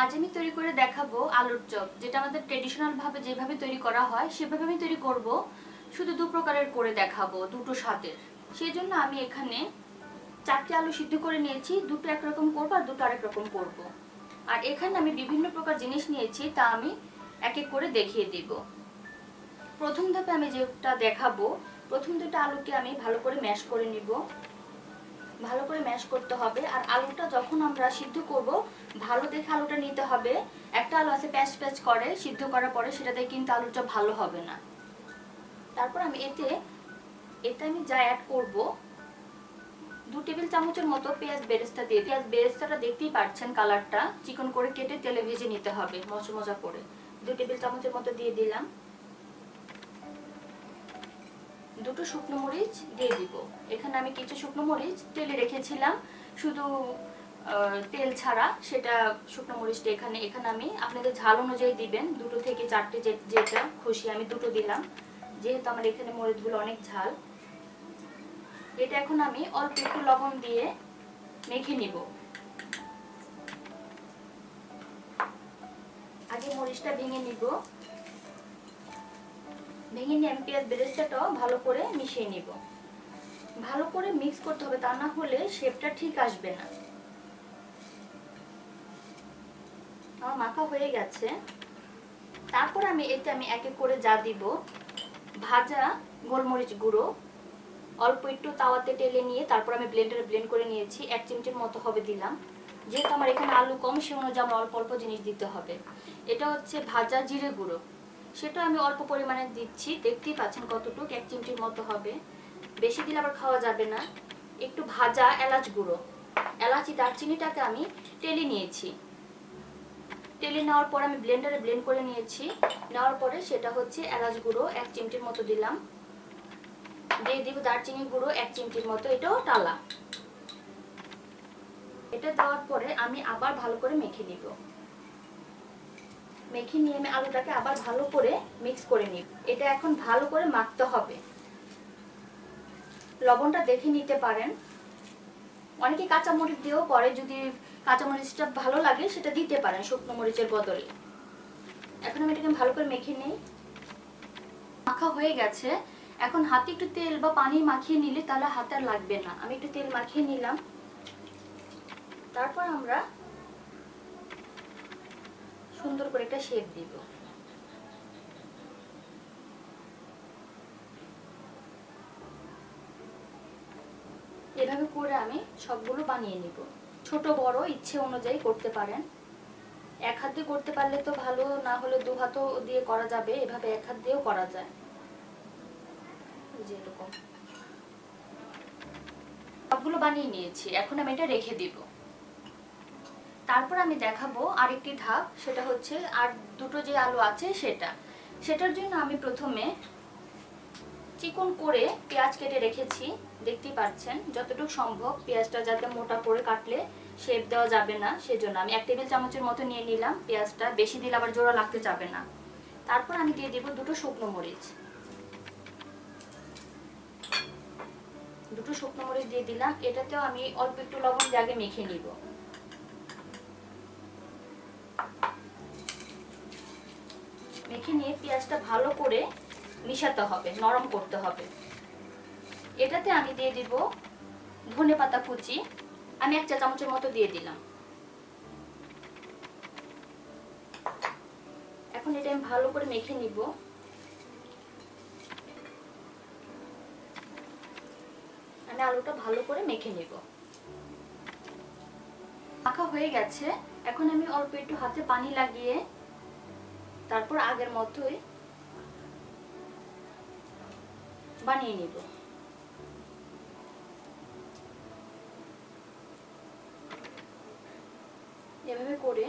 আজ আমি তৈরি করে দেখাবো আলুর চপ, যেটা আমাদের ট্রেডিশনাল ভাবে যেভাবে তৈরি করা হয়, সেভাবে আমি তৈরি করব। শুধু দু প্রকারের করে দেখাবো, দুটো স্বাদের। সেই জন্য আমি এখানে চারটে আলু সিদ্ধ করে নিয়েছি, দুটো একরকম করব আর দুটো আরেক রকম করব। আর এখানে আমি বিভিন্ন প্রকার জিনিস নিয়েছি, তা আমি এক এক করে দেখিয়ে দিব। প্রথম ধাপে আমি যেটা দেখাবো, প্রথম দুটো আলুকে আমি ভালো করে ম্যাশ করে নিব। ভালো করে ম্যাশ করতে হবে। আর আলুটা যখন আমরা সিদ্ধ করব ভালো দেখে আলুটা নিতে হবে। একটা আলু আছে প্যাচ প্যাচ করে, সিদ্ধ করার পরে সেটাতে কিন্তু আলুটা ভালো হবে না। তারপর আমি এতে এতে আমি যা অ্যাড করব, দু টেবিল চামচের মতো পেঁয়াজ বেরেস্তা দিয়ে। পেঁয়াজ বেরেস্তাটা দেখতেই পাচ্ছেন কালারটা চিকন করে কেটে তেলে ভেজে নিতে হবে মজা মজা করে। দু টেবিল চামচের মতো দিয়ে দিলাম। দুটো শুকনো মরিচ দিয়ে দিব। এখানে আমি কিছু শুকনো মরিচ তেলে রেখেছিলাম। শুধু তেল ছাড়া সেটা শুকনো মরিচটা এখানে এখানে আমি আপনাদের ঝাল অনুযায়ী দিবেন। দুটো থেকে চারটে যেটা খুশি আমি দুটো দিলাম। যেহেতু আমার এখানে মরিচগুলো অনেক ঝাল। এটা এখন আমি অল্প একটু লবণ দিয়ে মেখে নিব। আগে মরিচটা ভেঙে নিব। ভেঙে নিয়ে আমি পেঁয়াজ বেরেস্তাটাও ভালো করে মিশিয়ে নিব। ভালো করে মিক্স করতে হবে, তা না হলে শেপটা ঠিক আসবে না। আমার মাখা হয়ে গেছে। তারপর আমি এতে আমি এক এক করে যা দিব, ভাজা গোলমরিচ গুঁড়ো, অল্প একটু তাওয়াতে টেলে নিয়ে তারপর আমি ব্লেন্ডারে ব্লেন্ড করে নিয়েছি, এক চিমটির মতো হবে দিলাম। যেহেতু আমার এখানে আলু কম, সে অনুযায়ী আমার অল্প অল্প জিনিস দিতে হবে। এটা হচ্ছে ভাজা জিরে গুঁড়ো। সেটা আমি অল্প পরিমাণে দিচ্ছি, দেখতেই পাচ্ছেন কতটুকু, এক চিমটির মতো হবে। বেশি দিলে আবার খাওয়া যাবে না। একটু ভাজা এলাচ গুঁড়ো। এলাচি, দারচিনিটাকে আমি টেলে নিয়েছি। টেলে নেওয়ার পর আমি ব্লেন্ডারে ব্লেন্ড করে নিয়েছি। নেওয়ার পরে সেটা হচ্ছে এলাচ গুঁড়ো, এক চিমটির মতো দিলাম। দিয়ে দিব দারচিনি গুঁড়ো, এক চিমটির মতো, এটাও টালা। এটা দেওয়ার পরে আমি আবার ভালো করে মেখে নিব। মেখে নিয়ে আমি আলুটাকে আবার ভালো করে মিক্স করে নিব। এটা এখন ভালো করে মাখতে হবে। লবণটা দেখে নিতে পারেন। অনেকে কাঁচা মরিচ দিয়েও করে, যদি কাঁচা মরিচটা ভালো লাগে, সেটা দিতে পারেন শুকনো মরিচের বদলে। এখন আমি এটাকে ভালো করে মেখে নিই। মাখা হয়ে গেছে। এখন হাতে একটু তেল বা পানি মাখিয়ে নিলে তাহলে হাতে আর লাগবে না। আমি একটু তেল মাখিয়ে নিলাম। তারপর আমরা সুন্দর করে একটা শেপ দিব। এভাবে করে আমি সবগুলো বানিয়ে নিব। ছোট, বড়, ইচ্ছে অনুযায়ী করতে পারেন। এক হাত দিয়ে করতে পারলে তো ভালো, না হলে দু হাতও দিয়ে করা যাবে, এভাবে এক হাত দিয়েও করা যায়। সবগুলো বানিয়ে নিয়েছি, এখন আমি এটা রেখে দিব। তারপর আমি দেখাবো আরেকটি ধাপ, সেটা হচ্ছে আর দুটো যে আলু আছে সেটা। সেটার জন্য আমি প্রথমে চিকন করে পেঁয়াজ কেটে রেখেছি, দেখতেই পাচ্ছেন, যতটুকু সম্ভব পেঁয়াজটা যাতে মোটা করে কাটলে শেপ দেওয়া যাবে না, সেজন্য আমি এক টেবিল চামচের মতো নিয়ে নিলাম, পেঁয়াজটা বেশি দিলে আবার জোড়া লাগতে যাবে না। তারপর আমি দিয়ে দিব দুটো শুকনো মরিচ। দুটো শুকনো মরিচ দিয়ে দিলাম, এটাতেও আমি অল্প একটু লবণ দিয়ে আগে মেখে নিব। মেখে নিয়ে পেঁয়াজটা ভালো করে মিশাতে হবে, নরম করতে হবে। এটাতে আমি দিয়ে দিব ধনে পাতা কুচি। আমি এক চা চামচের মতো দিয়ে দিলাম। এখন এটা আমি ভালো করে মেখে নিব। আমি আলুটা ভালো করে মেখে নিব। মাখা হয়ে গেছে। এখন আমি অল্প একটু হাতে পানি লাগিয়ে তারপর আগের মতোই বানিয়ে নিব। এভাবে করে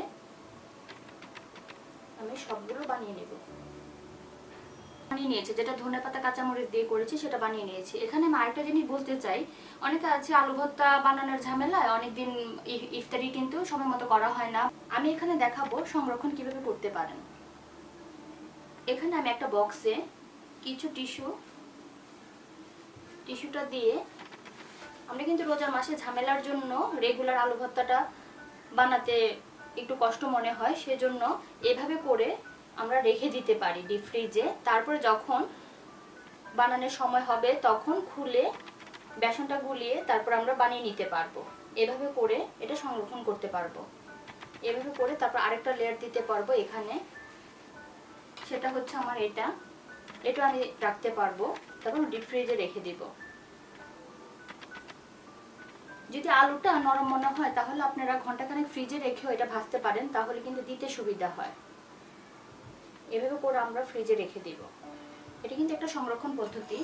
আমি সবগুলো বানিয়ে নেব। বানিয়ে নিয়েছি, যেটা ধনে পাতা, কাঁচামরিচ দিয়ে করেছি, সেটা বানিয়ে নিয়েছি। এখানে আমি আরেকটা জিনিস বলতে চাই, অনেকে আছে আলু ভর্তা বানানোর ঝামেলায় অনেকদিন ইফতারি কিন্তু সময় মতো করা হয় না। আমি এখানে দেখাবো সংরক্ষণ কীভাবে করতে পারেন। এখানে আমি একটা বক্সে কিছু টিস্যু টিস্যুটা দিয়ে আমরা কিন্তু রোজার মাসে ঝামেলার জন্য রেগুলার আলু ভর্তাটা বানাতে একটু কষ্ট মনে হয়, সেজন্য এভাবে করে আমরা রেখে দিতে পারি ডিপ ফ্রিজে তারপরে যখন বানানোর সময় হবে, তখন খুলে বেসনটা গুলিয়ে তারপর আমরা বানিয়ে নিতে পারব। এভাবে করে এটা সংরক্ষণ করতে পারব। এভাবে করে তারপর আরেকটা লেয়ার দিতে পারব এখানে। সেটা হচ্ছে আমার এটা। এটা আমি রাখতে পারব। তারপর ডিপ ফ্রিজে রেখে দিব। যদি আলুটা নরম মনে হয়, তাহলে আপনারা ঘন্টাখানেক ফ্রিজে রেখেও এটা ভাজতে পারেন, তাহলে কিন্তু দিতে সুবিধা হয়। এভাবে করে আমরা ফ্রিজে রেখে দিব। এটা কিন্তু একটা সংরক্ষণ পদ্ধতি।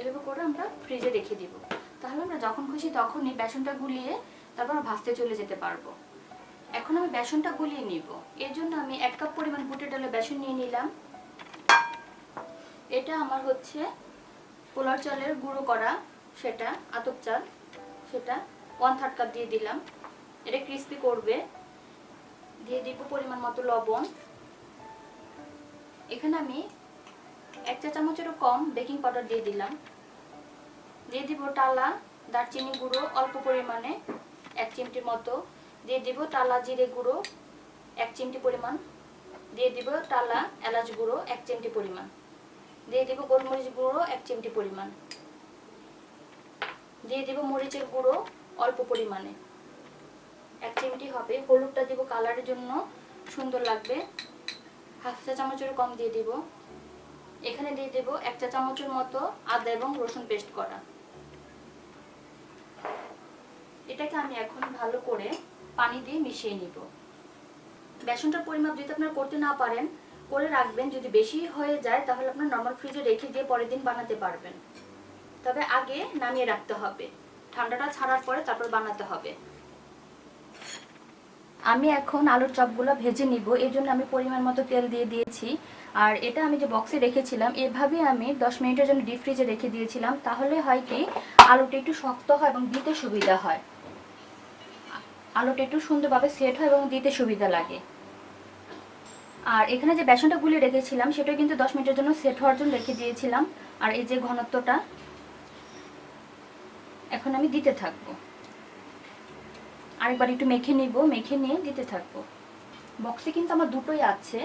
এভাবে করে আমরা ফ্রিজে রেখে দিব। তাহলে আমরা যখন খুশি তখনই বেসনটা গুলিয়ে তারপর ভাজতে চলে যেতে পারব। এখন আমি বেসনটা গুলিয়ে নিব। এর জন্য আমি এক কাপ পরিমাণ বুটের ডালে বেসন নিয়ে নিলাম। এটা আমার হচ্ছে পোলার চালের গুঁড়ো করা, সেটা আতপ চাল, সেটা ওয়ান থার্ড কাপ দিয়ে দিলাম। এটা ক্রিস্পি করবে। দিয়ে দিব পরিমাণ মতো লবণ। এখানে আমি এক চা চামচেরও কম বেকিং পাউডার দিয়ে দিলাম। দিয়ে দিব টালা দারচিনি গুঁড়ো, অল্প পরিমাণে এক চিমটির মতো। দিয়ে দিব টালা জিরে গুঁড়ো, এক চিমটি পরিমাণ। দিয়ে দিব টালা এলাচ গুঁড়ো, এক চিমটি পরিমাণ। দিয়ে দিব গোলমরিচ গুঁড়ো এক চিমটি পরিমাণ। দিয়ে দিব মরিচের গুঁড়ো অল্প পরিমাণে। এক চিমটি হবে। হলুদটা দিব কালারের জন্য সুন্দর লাগবে। হাফ চা চামচের কম দিয়ে দিব। এখানে দিয়ে দেব এক চা চামচের মতো আদা এবং রসুন পেস্ট করা। এটাকে আমি এখন ভালো করে পানি দিয়ে মিশিয়ে নিব। বেসনটার পরিমাপ যদি আপনারা করতে না পারেন করে রাখবেন, যদি বেশি হয়ে যায় তাহলে আপনার নর্মাল ফ্রিজে রেখে দিয়ে পরের দিন বানাতে পারবেন। তবে আগে নামিয়ে রাখতে হবে। ঠান্ডাটা ছাড়ার পরে তারপর বানাতে হবে। আমি এখন আলুর চপগুলো ভেজে নিব। এর জন্য আমি পরিমাণ মতো তেল দিয়ে দিয়েছি। আর এটা আমি যে বক্সে রেখেছিলাম, এভাবে আমি 10 মিনিটের জন্য ডিপ ফ্রিজে রেখে দিয়েছিলাম। তাহলে হয় কি, আলুটা একটু শক্ত হয় এবং দিতে সুবিধা হয়। আলুটা একটু সুন্দরভাবে সেট হয় এবং দিতে সুবিধা লাগে। আর এখানে যে বেসনটা গুলিয়ে রেখেছিলাম সেটা কিন্তু 10 মিনিটের জন্য সেট হওয়ার জন্য রেখে দিয়েছিলাম। আর এই যে ঘনত্বটা, এখন আমি দিতে থাকব। আরেকবার একটু মেখে নিব, মেখে নিয়ে দিতে থাকব। বক্সে কিন্তু আমার দুটোই আছে,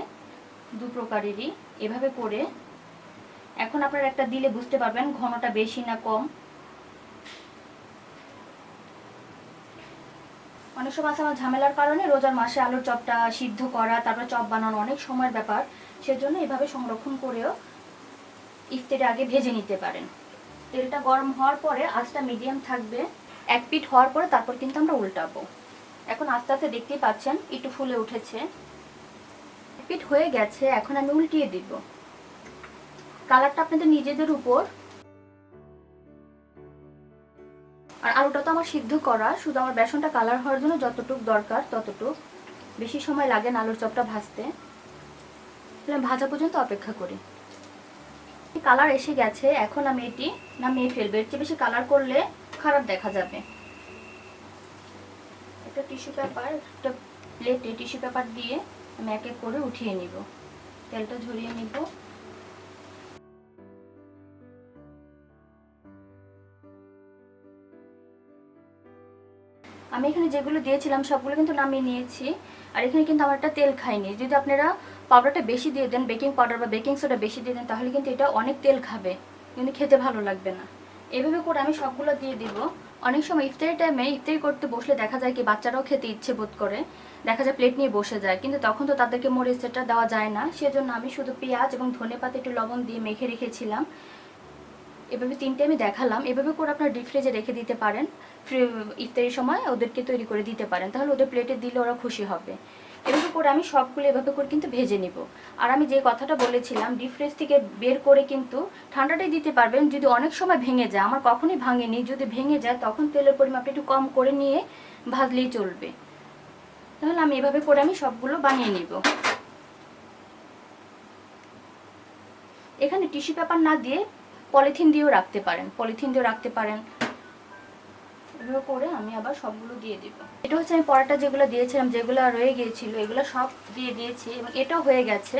দু প্রকারেরই। এভাবে করে, এখন আপনারা একটা দিলে বুঝতে পারবেন ঘনটা বেশি না কম। অনেক সময় আছে আমার ঝামেলার কারণে রোজার মাসে আলুর চপটা সিদ্ধ করা, তারপর চপ বানানো অনেক সময়ের ব্যাপার। সেজন্য এভাবে সংরক্ষণ করেও ইফতারে আগে ভেজে নিতে পারেন। তেলটা গরম হওয়ার পরে আঁচটা মিডিয়াম থাকবে, এক পিঠ হওয়ার পরে তারপর কিন্তু আমরা উল্টাবো। এখন আস্তে আস্তে দেখতেই পাচ্ছেন, একটু ফুলে উঠেছে। এক পিঠ হয়ে গেছে, এখন আমি উল্টিয়ে দিব। কালারটা আপনাদের নিজেদের উপর আর আলুটা তো আমার সিদ্ধ করা, শুধু আমার বেসনটা কালার হওয়ার জন্য যতটুক দরকার, ততটুক। বেশি সময় লাগে না আলুর চপটা ভাজতে। ভাজা পর্যন্ত অপেক্ষা করি। কালার এসে গেছে, এখন আমি এটি নামিয়ে ফেলব। এর চেয়ে বেশি কালার করলে খারাপ দেখা যাবে। একটা টিস্যু পেপার একটা প্লেটে টিস্যু পেপার দিয়ে আমি এক এক করে উঠিয়ে নিব। তেলটা ঝরিয়ে নিব। আমি এখানে যেগুলো দিয়েছিলাম, সবগুলো কিন্তু নামিয়ে নিয়েছি। আর এখানে কিন্তু আমার একটা তেল খাইনি। যদি আপনারা পাউডারটা বেশি দিয়ে দেন, বেকিং পাউডার বা বেকিং সোডা বেশি দিয়ে দেন, তাহলে কিন্তু এটা অনেক তেল খাবে। কিন্তু খেতে ভালো লাগবে না। এভাবে করে আমি সবগুলো দিয়ে দিব। অনেক সময় ইফতারি টাইমে ইফতারি করতে বসলে দেখা যায় কি, বাচ্চারাও খেতে ইচ্ছে বোধ করে। দেখা যায় প্লেট নিয়ে বসে যায়। কিন্তু তখন তো তাদেরকে মরিচ সেটা দেওয়া যায় না। সেজন্য আমি শুধু পেঁয়াজ এবং ধনে পাতা একটু লবণ দিয়ে মেখে রেখেছিলাম। এভাবে তিনটে আমি দেখালাম। এভাবে করে আপনার ডিপ ফ্রিজে রেখে দিতে পারেন। ফ্রি ইফতারির সময় ওদেরকে তৈরি করে দিতে পারেন। তাহলে ওদের প্লেটে দিলে ওরা খুশি হবে। এভাবে করে আমি সবগুলো এভাবে করে কিন্তু ভেজে নিব। আর আমি যে কথাটা বলেছিলাম ডিপ ফ্রিজ থেকে বের করে কিন্তু ঠান্ডাটাই দিতে পারবেন। যদি অনেক সময় ভেঙে যায়, আমার কখনই ভাঙেনি। যদি ভেঙে যায়, তখন তেলের পরিমাপটা একটু কম করে নিয়ে ভাজলেই চলবে। তাহলে আমি এভাবে করে আমি সবগুলো বানিয়ে নিব। এখানে টিস্যু পেপার না দিয়ে পলিথিন দিয়েও রাখতে পারেন, পলিথিন দিয়েও রাখতে পারেন। এগুলো করে আমি আবার সবগুলো দিয়ে দিব। এটা হচ্ছে আমি পরাটা যেগুলো দিয়েছিলাম, যেগুলো রয়ে গিয়েছিল, এগুলো সব দিয়ে দিয়েছি এবং এটাও হয়ে গেছে।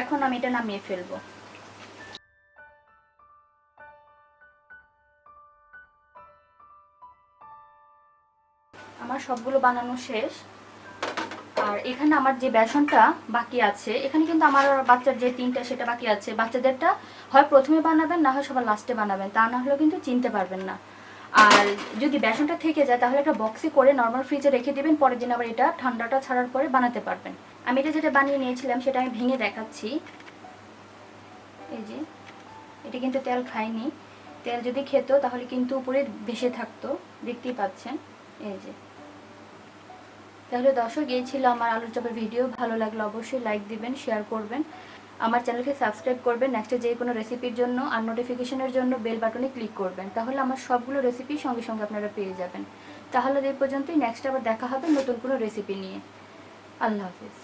এখন আমি এটা নামিয়ে ফেলব। আমার সবগুলো বানানো শেষ। আর এখানে আমার যে বেসনটা বাকি আছে, এখানে কিন্তু আমার বাচ্চার যে তিনটা সেটা বাকি আছে। বাচ্চাদেরটা হয় প্রথমে বানাবেন, না হয় সবার লাস্টে বানাবেন। তা না হলেও কিন্তু চিনতে পারবেন না। আর যদি বেসনটা থেকে যায়, তাহলে একটা বক্সে করে নর্মাল ফ্রিজে রেখে দিবেন, পরের দিন আবার এটা ঠান্ডাটা ছাড়ার পরে বানাতে পারবেন। আমি এটা যেটা বানিয়ে নিয়েছিলাম, সেটা আমি ভেঙে দেখাচ্ছি। এই যে, এটা কিন্তু তেল খায়নি তেল যদি খেত, তাহলে কিন্তু উপরে ভেসে থাকতো। দেখতেই পাচ্ছেন। এই যে। তাহলে দর্শক, এই ছিল আমার আলুর চপের ভিডিও ভালো লাগলে অবশ্যই লাইক দিবেন শেয়ার করবেন। আমার চ্যানেলকে সাবস্ক্রাইব করবেন নেক্সটে যে কোনো রেসিপির জন্য আর নোটিফিকেশনের জন্য বেল বাটনে ক্লিক করবেন। তাহলে আমার সবগুলো রেসিপি সঙ্গে সঙ্গে আপনারা পেয়ে যাবেন। তাহলে এই পর্যন্তই নেক্সট আবার দেখা হবে নতুন কোনো রেসিপি নিয়ে। আল্লাহ হাফিজ।